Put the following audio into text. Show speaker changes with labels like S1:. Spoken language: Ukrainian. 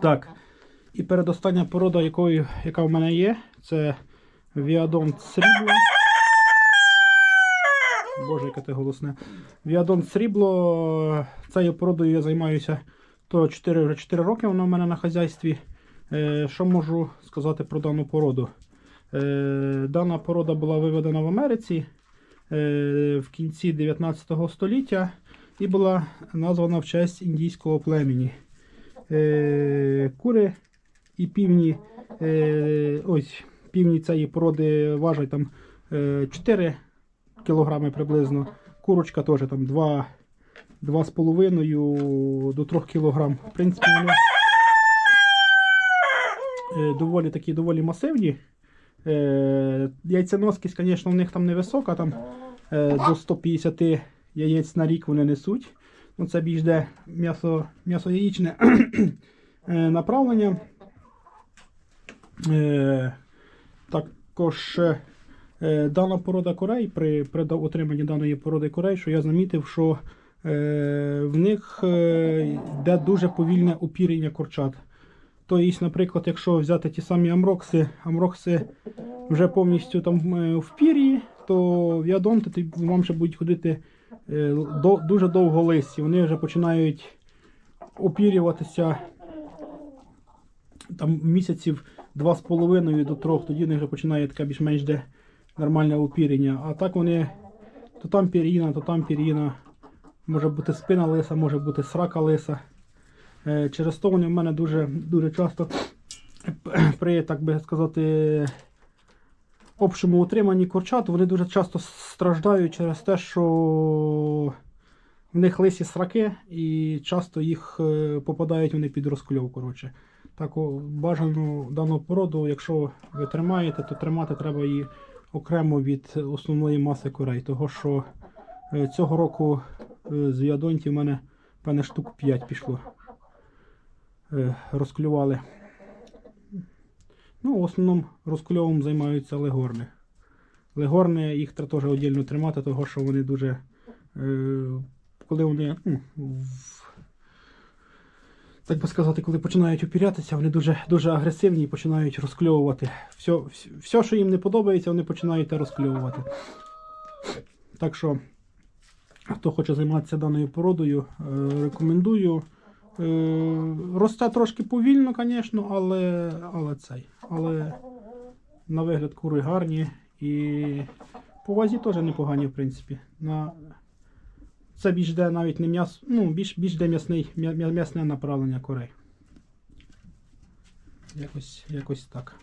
S1: Так. І передостання порода, якою, яка в мене є, це Віадон Срібло. Боже, яке ти голосне. Віадон Срібло. Цією породою я займаюся то 4, 4 роки вона в мене на хазяйстві. Е, що можу сказати про дану породу? Е, дана порода була виведена в Америці е, в кінці 19 століття і була названа в честь індійського племені. Е, кури і півні, е, ось, півні цієї породи важать там е, 4 кілограми приблизно. Курочка теж там 2, 2,5 до 3 кілограм. В принципі, вони е, доволі такі доволі масивні. Е, яйценоскість, звісно, в них там невисока, там е, до 150 яєць на рік вони несуть. Ну, це більш де м'ясо, м'ясо яєчне е, направлення. Е, також е, дана порода корей, при, при отриманні даної породи корей, що я замітив, що в них йде дуже повільне упірення курчат. Тобто, наприклад, якщо взяти ті самі амрокси, амрокси вже повністю там в пір'ї, то віадонти вам ще будуть ходити дуже довго листі. Вони вже починають опірюватися там місяців 2,5 до 3, тоді в них вже починає таке більш-менш де нормальне опірення. А так вони то там пір'їна, то там пір'їна. Може бути спина лиса, може бути срака лиса. Е, Через то вони в мене дуже, дуже часто при, так би сказати, общому утриманні курчат, вони дуже часто страждають через те, що в них лисі сраки, і часто їх е, попадають вони під розкульов. Коротше. Так, о, бажану дану породу, якщо ви тримаєте, то тримати треба її окремо від основної маси курей. Того що е, цього року е, з віадонтів в мене певне штук 5 пішло. Розклювали. Ну, в основному розкульовом займаються легорни. Легорни їх треба теж віддільно тримати, того що вони дуже. Е, коли вони. ну, так би сказати, коли починають опірятися, вони дуже, дуже агресивні і починають розкльовувати. Все, все, все, що їм не подобається, вони починають розкльовувати. Так що, хто хоче займатися даною породою, е, рекомендую. Е, Росте трошки повільно, звісно, але, але цей. Але на вигляд кури гарні і по вазі теж непогані, в принципі. На... Це більш де навіть не м'ясо, ну, більш, більш де м'ясний, м'я- м'я- м'ясне направлення корей. Якось, якось так.